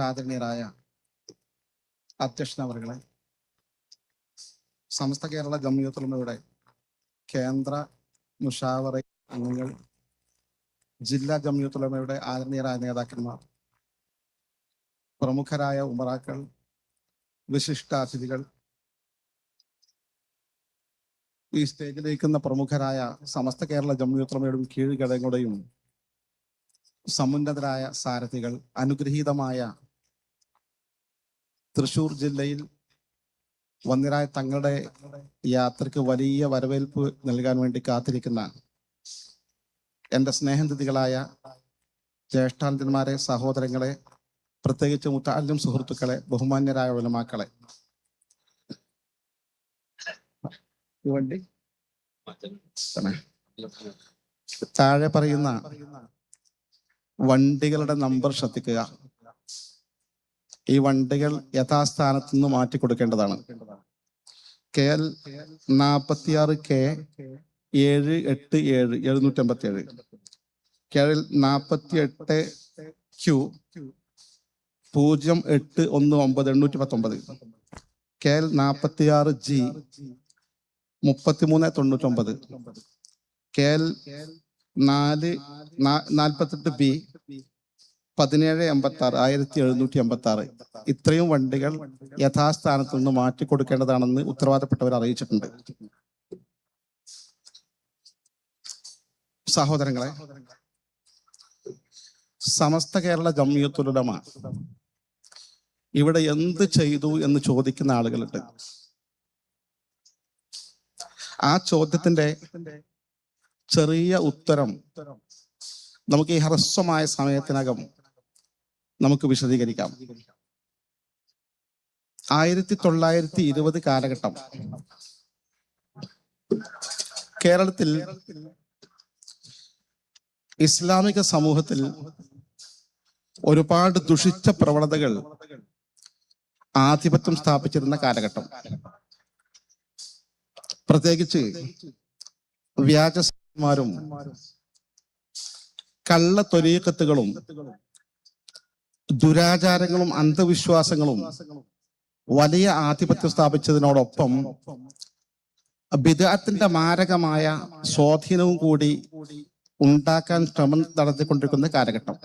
ആദരണീയരായ അധ്യക്ഷനവർകളെ സമസ്ത കേരള ജമ്മിയത്തുള്ളവരുടെ കേന്ദ്ര മുഷാവറ അംഗങ്ങൾ ജില്ലാ ജമ്മിയത്തുള്ളവയുടെ ആദരണീയരായ നേതാക്കന്മാർ പ്രമുഖരായ ഉമറാക്കൾ വിശിഷ്ടാതിഥികൾ ഈ സ്റ്റേജിലേക്കുന്ന പ്രമുഖരായ സമസ്ത കേരള ജമ്മുത്രമയുടെയും കീഴ്ഘടകങ്ങളുടെയും സമുന്നതരായ സാരഥികൾ അനുഗ്രഹീതമായ തൃശൂർ ജില്ലയിൽ വന്നിരായ തങ്ങളുടെ യാത്രയ്ക്ക് വലിയ വരവേൽപ്പ് നൽകാൻ വേണ്ടി കാത്തിരിക്കുന്ന എന്റെ സ്നേഹനിധികളായ ജ്യേഷ്ഠാന്തന്മാരെ സഹോദരങ്ങളെ പ്രത്യേകിച്ച് മുത്താലും സുഹൃത്തുക്കളെ ബഹുമാന്യരായ ഉലമാക്കളെ ഈ വണ്ടി തന്നെ. താഴെ പറയുന്ന വണ്ടികളുടെ നമ്പർ ശ്രദ്ധിക്കുക. ഈ വണ്ടികൾ യഥാസ്ഥാനത്ത് നിന്ന് മാറ്റി കൊടുക്കേണ്ടതാണ്. കെ എൽ നാപ്പത്തിയാറ് കെ ഏഴ് എട്ട് ഏഴ് എഴുന്നൂറ്റി അമ്പത്തി ഏഴ് കെ എൽ നാപ്പത്തി എട്ട് ക്യു പൂജ്യം എട്ട് ഒന്ന് ഒമ്പത് എണ്ണൂറ്റി പത്തൊമ്പത്. കെ എൽ നാപ്പത്തിയാറ് ജി മുപ്പത്തിമൂന്ന് തൊണ്ണൂറ്റൊമ്പത്. കെ എൽ നാല് നാൽപ്പത്തെട്ട് ബി പതിനേഴ് എൺപത്തി ആറ് ആയിരത്തി എഴുന്നൂറ്റി എൺപത്തി ആറ് ഇത്രയും വണ്ടികൾ യഥാസ്ഥാനത്ത് നിന്ന് മാറ്റി കൊടുക്കേണ്ടതാണെന്ന് ഉത്തരവാദപ്പെട്ടവർ അറിയിച്ചിട്ടുണ്ട്. സഹോദരങ്ങളെ സമസ്ത കേരള ജമ്മിയത്തുലമ ഇവിടെ എന്ത് ചെയ്തു എന്ന് ചോദിക്കുന്ന ആളുകളുണ്ട്. ആ ചോദ്യത്തിന്റെ ചെറിയ ഉത്തരം നമുക്ക് ഈ ഹ്രസ്വമായ സമയത്തിനകം നമുക്ക് വിശദീകരിക്കാം. ആയിരത്തി തൊള്ളായിരത്തി ഇരുപത് കാലഘട്ടം കേരളത്തിൽ ഇസ്ലാമിക സമൂഹത്തിൽ ഒരുപാട് ദുഷിച്ച പ്രവണതകൾ ആധിപത്യം സ്ഥാപിച്ചിരുന്ന കാലഘട്ടം. പ്രത്യേകിച്ച് വ്യാജന്മാരും കള്ള തൊലീക്കത്തുകളും ദുരാചാരങ്ങളും അന്ധവിശ്വാസങ്ങളും വലിയ ആധിപത്യം സ്ഥാപിച്ചതിനോടൊപ്പം ബിദാത്തിന്റെ മാരകമായ സ്വാധീനവും കൂടി ഉണ്ടാക്കാൻ ശ്രമം നടത്തിക്കൊണ്ടിരിക്കുന്ന കാലഘട്ടം.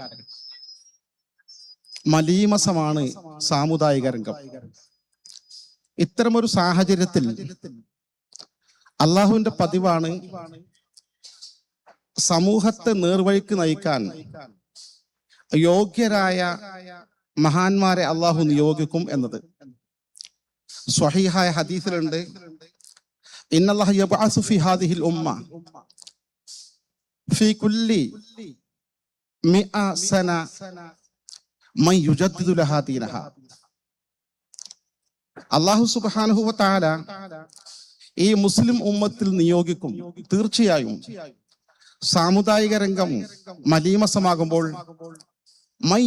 മലീമസമാണ് സാമുദായിക രംഗം. ഇത്തരമൊരു സാഹചര്യത്തിൽ അള്ളാഹുവിന്റെ പതിവാണ് സമൂഹത്തെ നേർവഴിക്ക് നയിക്കാൻ യോഗ്യരായ മഹാന്മാരെ അള്ളാഹു നിയോഗിക്കും എന്നത്. സ്വഹീഹായ ഹദീസിലുണ്ട്. ഉമ്മ. കുല്ലി അള്ളാഹു സുബ്ഹാനഹു ഈ മുസ്ലിം ഉമ്മത്തിൽ നിയോഗിക്കും. തീർച്ചയായും. സാമുദായിക രംഗം മലീമസമാകുമ്പോൾ മൈ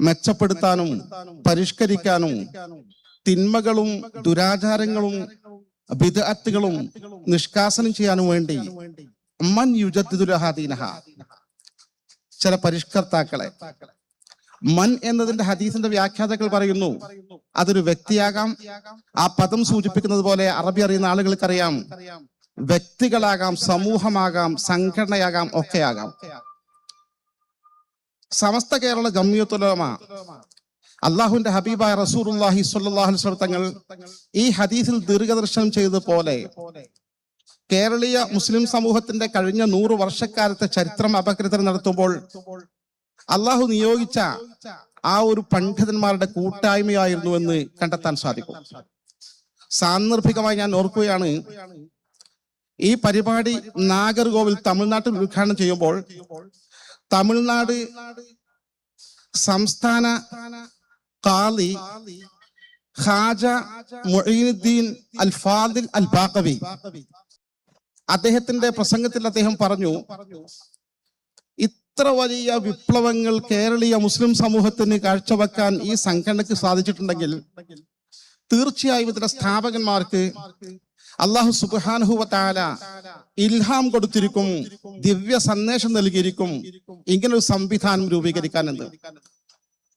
മെച്ചപ്പെടുത്താനും പരിഷ്കരിക്കാനും തിന്മകളും ദുരാചാരങ്ങളും ബിദഅത്തുകളും നിഷ്കാസനം ചെയ്യാനും വേണ്ടി മൻ യുജത്തിദുലഹാദീനഹ ചില പരിഷ്കർത്താക്കളെ മൻ എന്നതിന്റെ ഹദീസിന്റെ വ്യാഖ്യാതാക്കൾ പറയുന്നു അതൊരു വ്യക്തിയാകാം. ആ പദം സൂചിപ്പിക്കുന്നത് പോലെ അറബി അറിയുന്ന ആളുകൾക്കറിയാം. വ്യക്തികളാകാം സമൂഹമാകാം സംഘടനയാകാം ഒക്കെയാകാം. സമസ്ത കേരള ജമ്മിയത്തുലമ അള്ളാഹുവിന്റെ ഹബീബായ റസൂർഹി വസല്ലം തങ്ങൾ ഈ ഹദീസിൽ ദീർഘദർശനം ചെയ്തതുപോലെ കേരളീയ മുസ്ലിം സമൂഹത്തിന്റെ കഴിഞ്ഞ നൂറ് വർഷക്കാലത്തെ ചരിത്രം അപകൃതം നടത്തുമ്പോൾ അള്ളാഹു നിയോഗിച്ച ആ ഒരു പണ്ഡിതന്മാരുടെ കൂട്ടായ്മയായിരുന്നു എന്ന് കണ്ടെത്താൻ സാധിക്കും. സാന്ദർഭികമായി ഞാൻ ഓർക്കുകയാണ് ഈ പരിപാടി നാഗർകോവിൽ തമിഴ്നാട്ടിൽ ഉദ്ഘാടനം ചെയ്യുമ്പോൾ തമിഴ്നാട് സംസ്ഥാന കാളി ഖാജ മൊഴീനുദ്ദീൻ അൽ ഫാദിൽ അൽ ബാക്കവി അദ്ദേഹത്തിന്റെ പ്രസംഗത്തിൽ അദ്ദേഹം പറഞ്ഞു ഇത്ര വലിയ വിപ്ലവങ്ങൾ കേരളീയ മുസ്ലിം സമൂഹത്തിന് കാഴ്ചവെക്കാൻ ഈ സംഘടനയ്ക്ക് സാധിച്ചിട്ടുണ്ടെങ്കിൽ തീർച്ചയായും ഇതിന്റെ സ്ഥാപകന്മാർക്ക് അള്ളാഹു സുബാനുഹുവ ഇൽഹാം കൊടുത്തിരിക്കും ദിവ്യ സന്ദേശം നൽകിയിരിക്കും ഇങ്ങനെ ഒരു സംവിധാനം രൂപീകരിക്കാൻ എന്ന്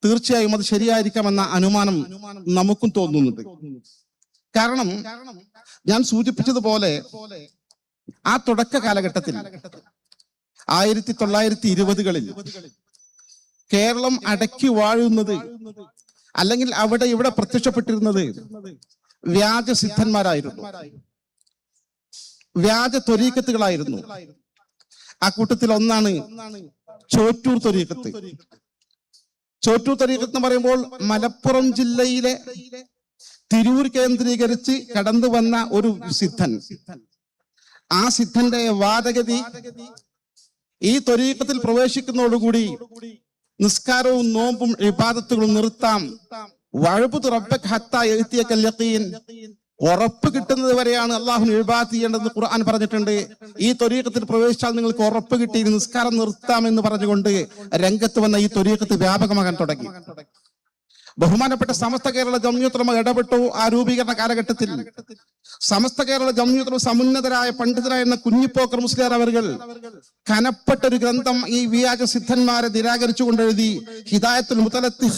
തീർച്ചയായും അത് ശരിയായിരിക്കാമെന്ന അനുമാനം നമുക്കും തോന്നുന്നുണ്ട്. കാരണം ഞാൻ സൂചിപ്പിച്ചതുപോലെ ആ തുടക്ക കാലഘട്ടത്തിൽ ആയിരത്തി തൊള്ളായിരത്തി ഇരുപതുകളിൽ കേരളം അടക്കി വാഴുന്നത് അല്ലെങ്കിൽ അവിടെ ഇവിടെ പ്രത്യക്ഷപ്പെട്ടിരുന്നത് വ്യാജ സിദ്ധന്മാരായിരുന്നു. വ്യാജ ത്വരീക്കത്തുകളായിരുന്നു. ആ കൂട്ടത്തിൽ ഒന്നാണ് ചോറ്റൂർ ത്വരീക്കത്ത്. ചോറ്റൂർ ത്വരീക്കത്ത് എന്ന് പറയുമ്പോൾ മലപ്പുറം ജില്ലയിലെ തിരൂർ കേന്ദ്രീകരിച്ച് കടന്നു വന്ന ഒരു സിദ്ധൻ. ആ സിദ്ധന്റെ വാദഗതി ഈ ത്വരീക്കത്തിൽ പ്രവേശിക്കുന്നതോടുകൂടി നിസ്കാരവും നോമ്പും വിവാദത്തുകളും നിർത്താം. വഴുപ്പ് തുറപ്പക് ഹത്ത എഴുത്തിയ കല്യത്തീൻ ഉറപ്പ് കിട്ടുന്നത് വരെയാണ് അള്ളാഹുന് ഇബാദത്ത് ചെയ്യേണ്ടതെന്ന് ഖുർആൻ പറഞ്ഞിട്ടുണ്ട്. ഈ ത്വരീക്കത്തിൽ പ്രവേശിച്ചാൽ നിങ്ങൾക്ക് ഉറപ്പ് കിട്ടി നിസ്കാരം നിർത്താം എന്ന് പറഞ്ഞുകൊണ്ട് രംഗത്ത് വന്ന ഈ ത്വരീക്കത്ത് വ്യാപകമാകാൻ തുടങ്ങി. ബഹുമാനപ്പെട്ട സമസ്ത കേരള ജമ്യൂത്രമ ഇടപെട്ടു ആ രൂപീകരണ കാലഘട്ടത്തിൽ. സമസ്ത കേരള ജമ്യൂത്രമ സമുന്നതരായ പണ്ഡിതരായിരുന്ന കുഞ്ഞിപ്പോക്കർ മുസ്ലിയാർ അവർ കനപ്പെട്ട ഒരു ഗ്രന്ഥം ഈ വ്യാജ സിദ്ധന്മാരെ നിരാകരിച്ചു കൊണ്ടെഴുതി ഹിദായത്തുൽ മുത്തലത്തിൽ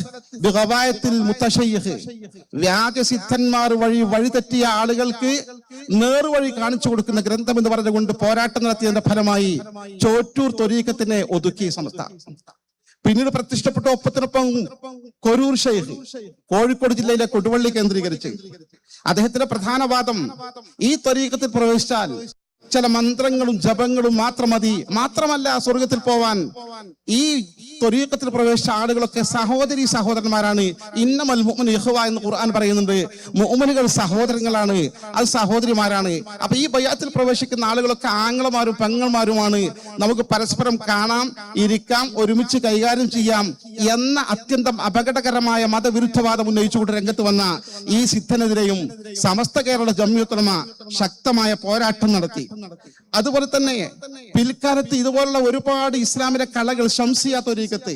വ്യാജ സിദ്ധന്മാർ വഴി വഴിതെറ്റിയ ആളുകൾക്ക് നേർവഴി കാണിച്ചു കൊടുക്കുന്ന ഗ്രന്ഥം എന്ന് പറഞ്ഞുകൊണ്ട് പോരാട്ടം നടത്തിയതിന്റെ ഫലമായി ചോറ്റൂർ തൊരീക്കത്തിനെ ഒതുക്കി സമസ്ത. പിന്നീട് പ്രത്യക്ഷപ്പെട്ട ഒപ്പത്തിനൊപ്പം കൊരൂർ ഷെയ്ഖ് കോഴിക്കോട് ജില്ലയിലെ കൊടുവള്ളി കേന്ദ്രീകരിച്ച് അദ്ദേഹത്തിന്റെ പ്രധാന വാദം ഈ ത്വരീക്കത്തിൽ പ്രവേശിച്ചാൽ ചില മന്ത്രങ്ങളും ജപങ്ങളും മാത്രം മതി മാത്രമല്ല സ്വർഗത്തിൽ പോവാൻ ഈ തൊരീക്കത്തിൽ പ്രവേശിച്ച ആളുകളൊക്കെ സഹോദരി സഹോദരന്മാരാണ്. ഇന്നമൽ മുഹമ്മൻ യഹുവ എന്ന് ഖുർആൻ പറയുന്നുണ്ട്. മുഹമ്മനുകൾ സഹോദരങ്ങളാണ്. അത് സഹോദരിമാരാണ്. അപ്പൊ ഈ ബയ്യാത്തിൽ പ്രവേശിക്കുന്ന ആളുകളൊക്കെ ആങ്ങളമാരും പെങ്ങന്മാരുമാണ്. നമുക്ക് പരസ്പരം കാണാം ഇരിക്കാം ഒരുമിച്ച് കൈകാര്യം ചെയ്യാം എന്ന അത്യന്തം അപകടകരമായ മതവിരുദ്ധവാദം ഉന്നയിച്ചുകൊണ്ട് രംഗത്ത് വന്ന ഈ സിദ്ധനെതിരെയും സമസ്ത കേരള ജമ്യൂത്തലമ ശക്തമായ പോരാട്ടം നടത്തി. അതുപോലെ തന്നെ പിൽക്കാലത്ത് ഇതുപോലുള്ള ഒരുപാട് ഇസ്ലാമിലെ കലകൾ ശംസിയ തൊരീക്കത്ത്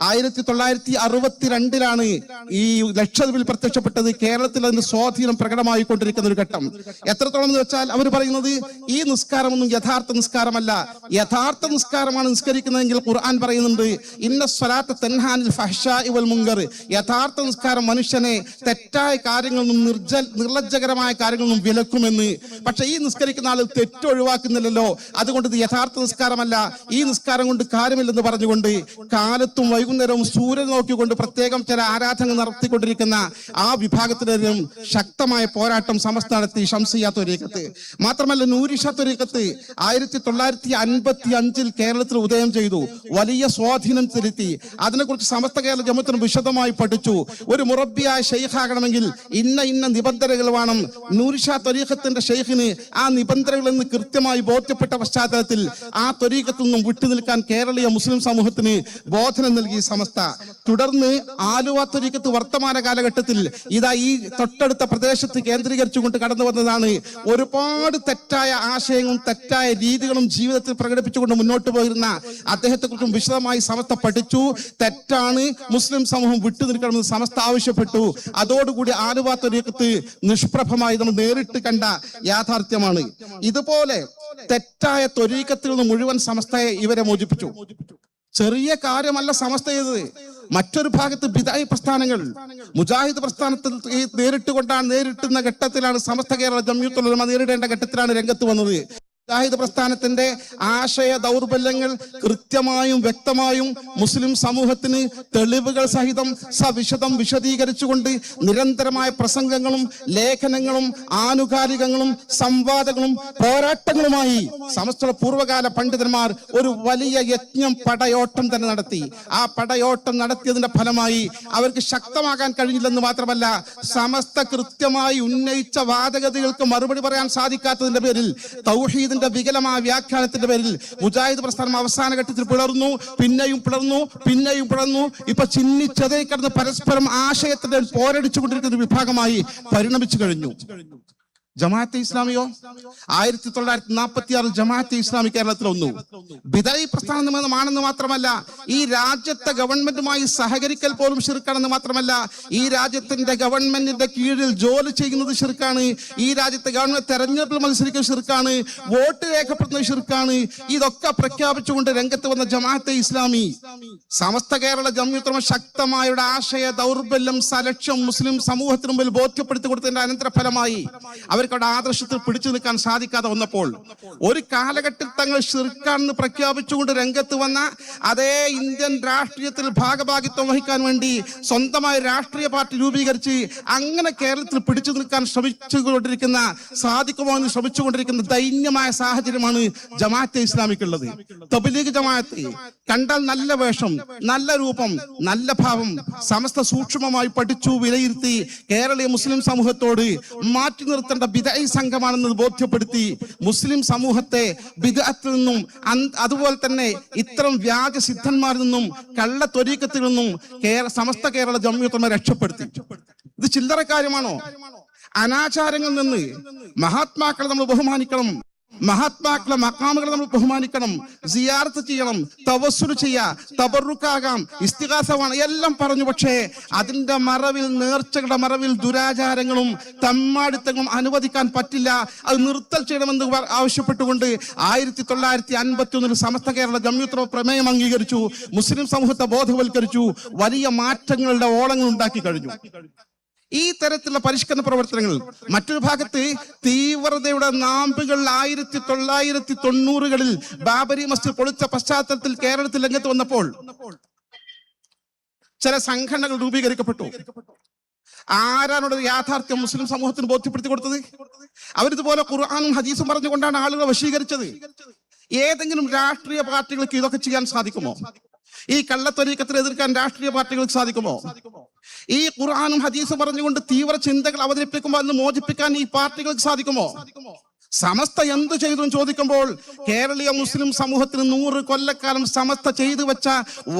ആയിരത്തി തൊള്ളായിരത്തി അറുപത്തിരണ്ടിലാണ് ഈ ലക്ഷദ്വീപിൽ പ്രത്യക്ഷപ്പെട്ടത്. കേരളത്തിൽ അതിന്റെ സ്വാധീനം പ്രകടമായി കൊണ്ടിരിക്കുന്ന ഒരു ഘട്ടം. എത്രത്തോളം എന്ന് വെച്ചാൽ അവർ പറയുന്നത് ഈ നിസ്കാരമൊന്നും യഥാർത്ഥ നിസ്കാരമല്ല. യഥാർത്ഥ നിസ്കാരമാണ് നിസ്കരിക്കുന്നതെങ്കിൽ ഖുർആൻ പറയുന്നുണ്ട് ഇന്ന സ്വലാത്ത തെൻഹാനിൽ ഫഹ്ഷാഇ വൽ മുങ്കർ. യഥാർത്ഥ നിസ്കാരം മനുഷ്യനെ തെറ്റായ കാര്യങ്ങളിൽ നിന്നും നിർജ നിർലജ്ജകരമായ കാര്യങ്ങളിൽ നിന്നും വിലക്കുമെന്ന്. പക്ഷെ ഈ നിസ്കരിക്കുന്ന ആൾ തെറ്റ് ഒഴിവാക്കുന്നില്ലല്ലോ. അതുകൊണ്ട് ഇത് യഥാർത്ഥ നിസ്കാരമല്ല. ഈ നിസ്കാരം കൊണ്ട് കാര്യമില്ലെന്ന് പറഞ്ഞുകൊണ്ട് കാലത്തും വൈകുന്നേരവും സൂര്യൻ നോക്കിക്കൊണ്ട് പ്രത്യേകം ചില ആരാധന നടത്തിക്കൊണ്ടിരിക്കുന്ന ആ വിഭാഗത്തിനെതിരും ശക്തമായ പോരാട്ടം സമസ്ത നടത്തി ഷംസിയാത്തൊരീക്കത്ത് മാത്രമല്ല നൂരിഷത്തൊരീക്കത്ത് ആയിരത്തി തൊള്ളായിരത്തി അൻപത്തി അഞ്ചിൽ കേരളത്തിൽ ഉദയം ചെയ്തു. വലിയ സ്വാധീനം ചെലുത്തി. അതിനെക്കുറിച്ച് സമസ്ത കേരള ജമത്തിന് വിശദമായി പഠിച്ചു. ഒരു മുറബിയായ ഷെയ്ഖാകണമെങ്കിൽ ഇന്ന ഇന്ന നിബന്ധനകൾ വേണം. നൂരിഷാ തൊരീഖത്തിന്റെ ഷെയ്ഖിന് ആ നിബന്ധനകളിൽ നിന്ന് കൃത്യമായി ബോധ്യപ്പെട്ട പശ്ചാത്തലത്തിൽ ആ ത്വരീഖത്തിൽ നിന്നും വിട്ടുനിൽക്കാൻ കേരളീയ മുസ്ലിം സമൂഹത്തിന് ബോധനം നൽകി സമസ്ത. തുടർന്ന് ആലുവ ത്വരീക്കത്ത് വർത്തമാന കാലഘട്ടത്തിൽ ഇതാ ഈ തൊട്ടടുത്ത പ്രദേശത്ത് കേന്ദ്രീകരിച്ചുകൊണ്ട് കടന്നു വന്നതാണ്. ഒരുപാട് തെറ്റായ ആശയങ്ങളും തെറ്റായ രീതികളും ജീവിതത്തിൽ പ്രകടിപ്പിച്ചുകൊണ്ട് മുന്നോട്ട് പോയിരുന്ന അദ്ദേഹത്തെ കുറിച്ചും വിശദമായി സമസ്ത പഠിച്ചു. തെറ്റാണ് മുസ്ലിം സമൂഹം വിട്ടുനിൽക്കണമെന്ന് സമസ്ത ആവശ്യപ്പെട്ടു. അതോടുകൂടി ആലുവ ത്വരീക്കത്ത് നിഷ്പ്രഭമായി നമ്മൾ നേരിട്ട് കണ്ട യാഥാർത്ഥ്യമാണ്. ഇതുപോലെ തെറ്റായ ത്വരീക്കത്തിൽ നിന്ന് മുഴുവൻ സമസ്തയെ ഇവരെ മോചിപ്പിച്ചു. ചെറിയ കാര്യമല്ല സമസ്ത ചെയ്തത്. മറ്റൊരു ഭാഗത്ത് ബിദായി പ്രസ്ഥാനങ്ങൾ. മുജാഹിദ് പ്രസ്ഥാനത്തിൽ നേരിട്ട് കൊണ്ടാണ് നേരിട്ടുന്ന ഘട്ടത്തിലാണ് സമസ്ത കേരള ജമ്യൂത്തുലമ നേരിടേണ്ട ഘട്ടത്തിലാണ് രംഗത്ത് വന്നത്. മുജാഹിദ് പ്രസ്ഥാനത്തിന്റെ ആശയ ദൗർബല്യങ്ങൾ കൃത്യമായും വ്യക്തമായും മുസ്ലിം സമൂഹത്തിന് തെളിവുകൾ സഹിതം സവിശദം വിശദീകരിച്ചുകൊണ്ട് നിരന്തരമായ പ്രസംഗങ്ങളും ലേഖനങ്ങളും ആനുകാലികങ്ങളും സംവാദങ്ങളും പോരാട്ടങ്ങളുമായി സമസ്ത പൂർവകാല പണ്ഡിതന്മാർ ഒരു വലിയ യജ്ഞം പടയോട്ടം തന്നെ നടത്തി. ആ പടയോട്ടം നടത്തിയതിന്റെ ഫലമായി അവർക്ക് ശക്തമാകാൻ കഴിഞ്ഞില്ലെന്ന് മാത്രമല്ല സമസ്ത കൃത്യമായി ഉന്നയിച്ച വാദഗതികൾക്ക് മറുപടി പറയാൻ സാധിക്കാത്തതിന്റെ പേരിൽ തൗഹീദിന്റെ വികലമായ വ്യാഖ്യാനത്തിന്റെ പേരിൽ മുജാഹിദ് പ്രസ്ഥാനം അവസാന ഘട്ടത്തിൽ പിളർന്നു പിന്നെയും പിളർന്നു പിന്നെയും പിളർന്നു. ഇപ്പൊ ചിന്നിച്ചതേ കിടന്ന് പരസ്പരം ആശയത്തിന്റെ പോരടിച്ചുകൊണ്ടിരിക്കുന്ന വിഭാഗമായി പരിണമിച്ചു കഴിഞ്ഞു. ജമാഅത്തെ ഇസ്ലാമിയോ? ആയിരത്തി തൊള്ളായിരത്തി നാൽപ്പത്തി ആറിൽ ജമാഅത്തെ ഇസ്ലാമി കേരളത്തിൽ ഒന്നു. ബിദായി പ്രസ്ഥാനമാണെന്ന് മാത്രമല്ല ഈ രാജ്യത്തെ ഗവൺമെന്റുമായി സഹകരിക്കൽ പോലും ഷിർക്കാണെന്ന് മാത്രമല്ല ഈ രാജ്യത്തിന്റെ ഗവൺമെന്റിന്റെ കീഴിൽ ജോലി ചെയ്യുന്നത് ഷിർക്കാണ് ഈ രാജ്യത്തെ ഗവൺമെന്റ് തെരഞ്ഞെടുപ്പിൽ മത്സരിക്കുന്ന ഷിർക്കാണ് വോട്ട് രേഖപ്പെടുത്തുന്ന ഷിർക്കാണ് ഇതൊക്കെ പ്രഖ്യാപിച്ചുകൊണ്ട് രംഗത്ത് വന്ന ജമാഅത്തെ ഇസ്ലാമി. സമസ്ത കേരള ജമ്മിത്രമ ശക്തമായ ഒരു ആശയ ദൗർബല്യം സലക്ഷ്യം മുസ്ലിം സമൂഹത്തിന് മുമ്പിൽ ബോധ്യപ്പെടുത്തി കൊടുത്തതിന്റെ അനന്തരഫലമായി. അവർക്ക് അവിടെ ആദർശത്തിൽ പിടിച്ചു നിൽക്കാൻ സാധിക്കാതെ വന്നപ്പോൾ ഒരു കാലഘട്ടത്തിൽ തങ്ങൾ ശിർക്കാണെന്ന് പ്രഖ്യാപിച്ചുകൊണ്ട് രംഗത്ത് വന്ന അതേ ഇന്ത്യൻ രാഷ്ട്രീയത്തിൽ ഭാഗഭാഗിത്വം വഹിക്കാൻ വേണ്ടി സ്വന്തമായ രാഷ്ട്രീയ പാർട്ടി രൂപീകരിച്ച് അങ്ങനെ കേരളത്തിൽ പിടിച്ചു നിൽക്കാൻ ശ്രമിച്ചുകൊണ്ടിരിക്കുന്ന സാധിക്കുമോ എന്ന് ശ്രമിച്ചുകൊണ്ടിരിക്കുന്ന ദൈന്യമായ സാഹചര്യമാണ് ജമാഅത്തെ ഇസ്ലാമിക്കുള്ളത്. തബ്ലീഗ് ജമാഅത്ത് കണ്ടാൽ നല്ല വേഷം നല്ല രൂപം നല്ല ഭാവം സമസ്ത സൂക്ഷ്മമായി പഠിച്ചു വിലയിരുത്തി കേരളീയ മുസ്ലിം സമൂഹത്തോട് മാറ്റി നിർത്തേണ്ട ബിദായി സംഘമാണെന്ന് ബോധ്യപ്പെടുത്തി മുസ്ലിം സമൂഹത്തെ ബിദഅത്തിൽ നിന്നും അതുപോലെ തന്നെ ഇത്തരം വ്യാജ സിദ്ധന്മാരിൽ നിന്നും കള്ള ത്വരീക്കത്തിൽ നിന്നും കേരള സമസ്ത കേരള ജമ്മിയത്തമ്മ രക്ഷപ്പെടുത്തി. ഇത് ചില്ലറ കാര്യമാണോ? അനാചാരങ്ങളിൽ നിന്ന് മഹാത്മാക്കളെ നമ്മൾ ബഹുമാനിക്കണം. മഹാത്മാക്കളെ മക്കാമുകളെ നമ്മൾ ബഹുമാനിക്കണം സിയാർത്ത് ചെയ്യണം തവസ്സുര് ചെയ്യാം തബറുക്കാകാം ഇസ്തിഹാസമാണ് എല്ലാം പറഞ്ഞു. പക്ഷേ അതിന്റെ മറവിൽ നേർച്ചകളുടെ മറവിൽ ദുരാചാരങ്ങളും തമ്മാടിത്തങ്ങളും അനുവദിക്കാൻ പറ്റില്ല. അത് നിർത്തൽ ചെയ്യണമെന്ന് ആവശ്യപ്പെട്ടുകൊണ്ട് ആയിരത്തി തൊള്ളായിരത്തി അൻപത്തി ഒന്നിൽ സമസ്ത കേരള ജമ്യൂത്ര പ്രമേയം അംഗീകരിച്ചു മുസ്ലിം സമൂഹത്തെ ബോധവൽക്കരിച്ചു വലിയ മാറ്റങ്ങളുടെ ഓളങ്ങൾ ഉണ്ടാക്കി കഴിഞ്ഞു. ഈ തരത്തിലുള്ള പരിഷ്കരണ പ്രവർത്തനങ്ങൾ മറ്റൊരു ഭാഗത്ത് തീവ്രതയുടെ നാമ്പുകൾ ആയിരത്തി തൊള്ളായിരത്തി തൊണ്ണൂറുകളിൽ ബാബരി മസ്ജിദ് പൊളിച്ച പശ്ചാത്തലത്തിൽ കേരളത്തിൽ രംഗത്ത് വന്നപ്പോൾ ചില സംഘടനകൾ രൂപീകരിക്കപ്പെട്ടു. ആരാണോട് യാഥാർത്ഥ്യം മുസ്ലിം സമൂഹത്തിന് ബോധ്യപ്പെടുത്തി കൊടുത്തത്? അവരിതുപോലെ ഖുർആാനും ഹദീസും പറഞ്ഞുകൊണ്ടാണ് ആളുകളെ വശീകരിച്ചത്. ഏതെങ്കിലും രാഷ്ട്രീയ പാർട്ടികൾക്ക് ഇതൊക്കെ ചെയ്യാൻ സാധിക്കുമോ? ഈ കള്ളത്തൊരീക്കത്തിൽ എതിർക്കാൻ രാഷ്ട്രീയ പാർട്ടികൾക്ക് സാധിക്കുമോ? ഈ ഖുർആാനും ഹദീസും പറഞ്ഞുകൊണ്ട് തീവ്ര ചിന്തകൾ അവതരിപ്പിക്കുമ്പോൾ അതിന് മോചിപ്പിക്കാൻ ഈ പാർട്ടികൾക്ക് സാധിക്കുമോ? സമസ്ത എന്ത് ചെയ്തു എന്ന് ചോദിക്കുമ്പോൾ കേരളീയ മുസ്ലിം സമൂഹത്തിന് നൂറ് കൊല്ലക്കാലം സമസ്ത ചെയ്തു വെച്ച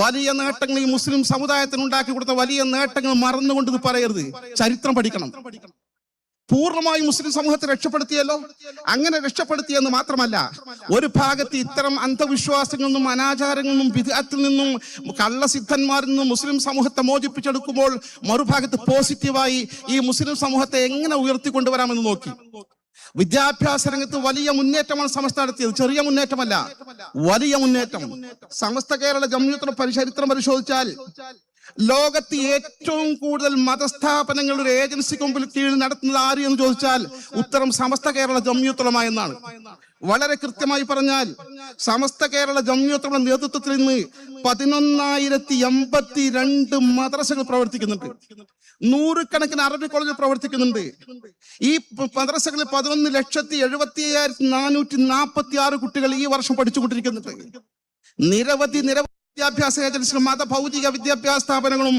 വലിയ നേട്ടങ്ങൾ ഈ മുസ്ലിം സമുദായത്തിന് ഉണ്ടാക്കി കൊടുത്ത വലിയ നേട്ടങ്ങൾ മറന്നുകൊണ്ട് ഇത് പറയരുത്. ചരിത്രം പഠിക്കണം. പൂർണമായി മുസ്ലിം സമൂഹത്തെ രക്ഷപ്പെടുത്തിയല്ലോ? അങ്ങനെ രക്ഷപ്പെടുത്തിയെന്ന് മാത്രമല്ല ഒരു ഭാഗത്ത് ഇത്തരം അന്ധവിശ്വാസങ്ങളിൽ നിന്നും അനാചാരങ്ങളിൽ നിന്നും വിദഗ്ധത്തിൽ നിന്നും കള്ളസിദ്ധന്മാരിൽ നിന്നും മുസ്ലിം സമൂഹത്തെ മോചിപ്പിച്ചെടുക്കുമ്പോൾ മറുഭാഗത്ത് പോസിറ്റീവായി ഈ മുസ്ലിം സമൂഹത്തെ എങ്ങനെ ഉയർത്തിക്കൊണ്ടുവരാമെന്ന് നോക്കി. വിദ്യാഭ്യാസ രംഗത്ത് വലിയ മുന്നേറ്റമാണ് സമസ്ത നടത്തിയത്. ചെറിയ മുന്നേറ്റമല്ല വലിയ മുന്നേറ്റം. സമസ്ത കേരള ജംയൂത്ര പരിചരിത്രം പരിശോധിച്ചാൽ ലോകത്ത് ഏറ്റവും കൂടുതൽ മതസ്ഥാപനങ്ങൾ ഒരു ഏജൻസിക്ക് മുമ്പിൽ കീഴിൽ നടത്തുന്നത് ആര് എന്ന് ചോദിച്ചാൽ ഉത്തരം സമസ്ത കേരള ജമ്യൂത്രമായെന്നാണ് വളരെ കൃത്യമായി പറഞ്ഞാൽ സമസ്ത കേരള ജമ്യൂത്രയുടെ നേതൃത്വത്തിൽ ഇന്ന് പതിനൊന്നായിരത്തി എൺപത്തി രണ്ട് മദ്രസകൾ പ്രവർത്തിക്കുന്നുണ്ട്. നൂറുകണക്കിന് അറബി കോളേജ് പ്രവർത്തിക്കുന്നുണ്ട്. ഈ മദ്രസകളിൽ പതിനൊന്ന് ലക്ഷത്തി എഴുപത്തി അയ്യായിരത്തി നാനൂറ്റി നാൽപ്പത്തി ആറ് കുട്ടികൾ ഈ വർഷം പഠിച്ചുകൊണ്ടിരിക്കുന്നുണ്ട്. നിരവധി നിരവധി വിദ്യാഭ്യാസ ഏജൻസികളും മത ഭൗതിക വിദ്യാഭ്യാസ സ്ഥാപനങ്ങളും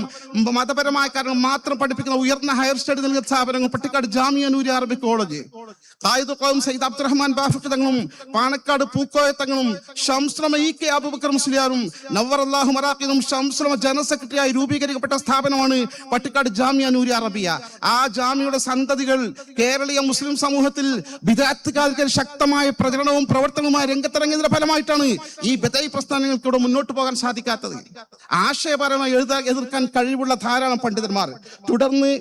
മതപരമായ കാര്യങ്ങൾ മാത്രം പഠിപ്പിക്കുന്ന ഉയർന്ന ഹയർ സ്റ്റഡി നൽകുന്ന സ്ഥാപനങ്ങൾ പട്ടിക്കാട് ജാമിയ നൂരി അറബിക് കോളേജ്. കായിദ് കോം സയ്യിദ് അബ്ദുറഹ്മാൻ ബാഫിഖ് പാണക്കാട് പൂക്കോയത്തങ്ങളും തങ്ങളും ഷംസ്ലമ ഇ കെ അബുബക്കർ മുസ്ലിയാരും നവർ അള്ളാഹു മറാഖിനും ശംശ്രമ ജനറൽ സെക്രട്ടറിയായി രൂപീകരിക്കപ്പെട്ട സ്ഥാപനമാണ് പട്ടിക്കാട് ജാമിയ നൂരി അറബിയ. ആ ജാമിയുടെ സന്തതികൾ കേരളീയ മുസ്ലിം സമൂഹത്തിൽ വിദഗ്ധകാർക്ക് ശക്തമായ പ്രചരണവും പ്രവർത്തനവുമായ രംഗത്തിറങ്ങിയതിന്റെ ഫലമായിട്ടാണ് ഈ ബദൈ പ്രസ്ഥാനങ്ങൾക്ക് ഇവിടെ മുന്നോട്ട് പോകാൻ സാധിക്കാത്തത്. ആശയപരമായി എഴുതാ എതിർക്കാൻ കഴിവുള്ള ധാരാളം പണ്ഡിതന്മാർ. തുടർന്ന്